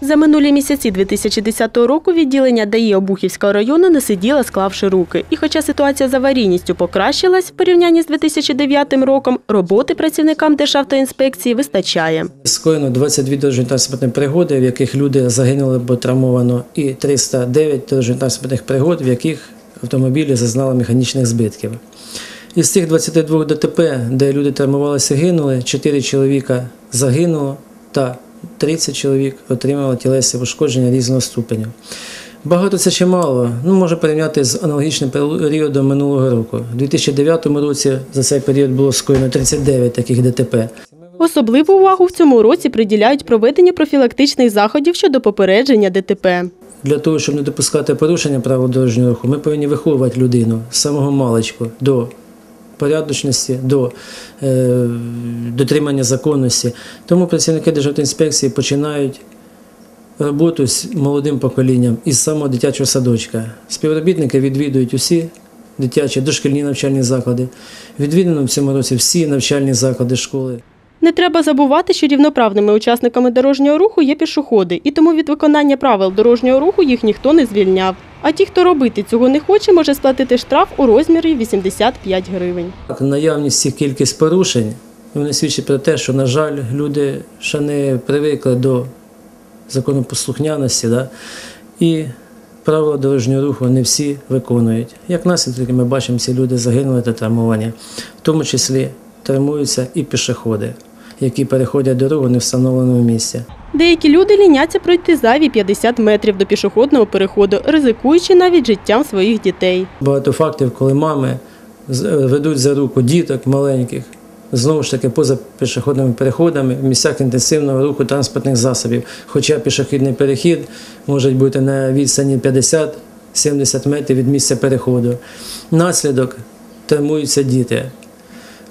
За минулі місяці 2010 року відділення ДАІ Обухівського району не сиділо, склавши руки. І хоча ситуація з аварійністю покращилась в порівнянні з 2009 роком, роботи працівникам Державтоінспекції вистачає. Скоєно 22 дорожньо-транспортні пригоди, в яких люди загинули або травмовано, і 309 дорожньо-транспортних пригод, в яких автомобілі зазнали механічних збитків. Із цих 22 ДТП, де люди травмувалися, гинули, 4 чоловіка загинуло та 30 чоловік отримали тілесні ушкодження різного ступеню. Багато це чи мало? Ну, може порівняти з аналогічним періодом минулого року. У 2009 році за цей період було скоєно 39 таких ДТП. Особливу увагу в цьому році приділяють проведенню профілактичних заходів щодо попередження ДТП. Для того, щоб не допускати порушення правил дорожнього руху, ми повинні виховувати людину з самого маличку до порядочності, до е, дотримання законності. Тому працівники Державної інспекції починають роботу з молодим поколінням із самого дитячого садочка. Співробітники відвідують усі дитячі дошкільні навчальні заклади. Відвідано в цьому році всі навчальні заклади школи. Не треба забувати, що рівноправними учасниками дорожнього руху є пішоходи, і тому від виконання правил дорожнього руху їх ніхто не звільняв. А ті, хто робити цього не хоче, може сплатити штраф у розмірі 85 гривень. Наявність цих кількість порушень вони свідчать про те, що, на жаль, люди ще не привикли до законопослухняності, да? і правила дорожнього руху не всі виконують. Як наслідки ми бачимо, ці люди загинули та травмовані, в тому числі травмуються і пішоходи, які переходять дорогу не встановленому місці. Деякі люди ліняться пройти зайві 50 метрів до пішохідного переходу, ризикуючи навіть життям своїх дітей. Багато фактів, коли мами з- ведуть за руку діток маленьких, знову ж таки поза пішохідними переходами в місцях інтенсивного руху транспортних засобів. Хоча пішохідний перехід може бути на відстані 50-70 метрів від місця переходу. Наслідок травмуються діти.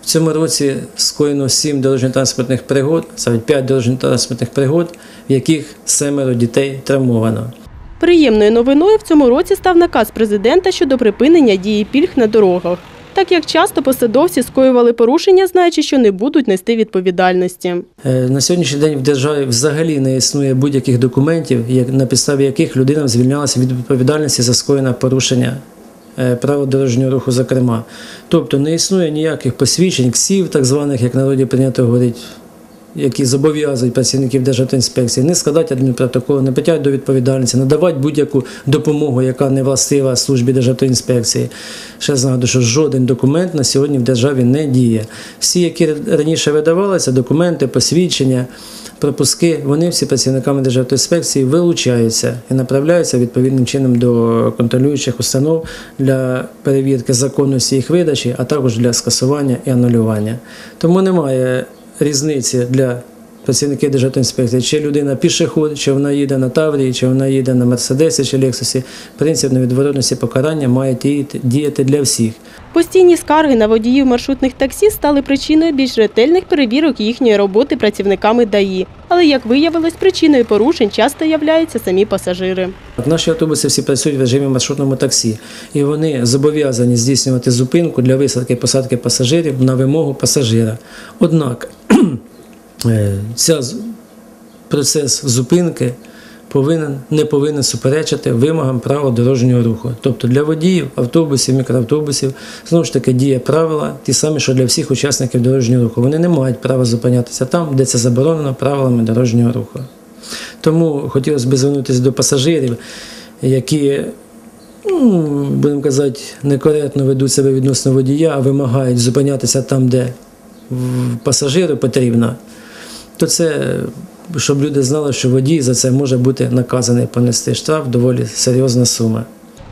В цьому році скоєно 7 дорожньо-транспортних пригод, саме 5 дорожньо-транспортних пригод, в яких семеро дітей травмовано. Приємною новиною в цьому році став наказ президента щодо припинення дії пільг на дорогах. Так як часто посадовці скоювали порушення, знаючи, що не будуть нести відповідальності. Е, На сьогоднішній день в державі взагалі не існує будь-яких документів, як- на підставі яких людина звільнялася від відповідальності за скоєне порушення правил дорожнього руху, зокрема. Тобто не існує ніяких посвідчень, ксів, так званих, як народі прийнято говорити, які зобов'язують працівників Державтоінспекції не складати адмінпротоколи, не притягати до відповідальності, надавати будь-яку допомогу, яка не властива службі Державтоінспекції. Ще раз що жоден документ на сьогодні в державі не діє. Всі, які раніше видавалися, документи, посвідчення, пропуски, вони всі працівниками Державтоінспекції вилучаються і направляються відповідним чином до контролюючих установ для перевірки законності їх видачі, а також для скасування і анулювання. Тому немає різниці для працівників Державної інспекції, чи людина пішоход, чи вона їде на Таврії, чи вона їде на Мерседесі чи Лексусі. Принцип невідворотності покарання має діяти- для всіх. Постійні скарги на водіїв маршрутних таксі стали причиною більш ретельних перевірок їхньої роботи працівниками ДАІ. Але, як виявилось, причиною порушень часто являються самі пасажири. Наші автобуси всі працюють в режимі маршрутному таксі, і вони зобов'язані здійснювати зупинку для висадки і посадки пасажирів на вимогу пасажира. Однак ця процес зупинки повинен, не повинен суперечити вимогам правил дорожнього руху. Тобто для водіїв, автобусів, мікроавтобусів знову ж таки діє правила, ті самі, що для всіх учасників дорожнього руху. Вони не мають права зупинятися там, де це заборонено правилами дорожнього руху. Тому хотілося б звернутися до пасажирів, які, ну, будемо казати, некоректно ведуть себе відносно водія, а вимагають зупинятися там, де пасажиру потрібно, то це, щоб люди знали, що водій за це може бути наказаний понести штраф, доволі серйозна сума.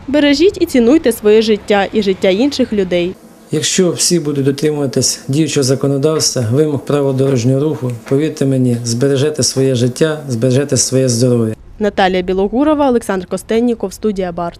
Бережіть і цінуйте своє життя і життя інших людей. Якщо всі будуть дотримуватись діючого законодавства, вимог правил дорожнього руху, повірте мені, збережете своє життя, збережете своє здоров'я. Наталія Білогурова, Олександр Костенніков, студія Барт.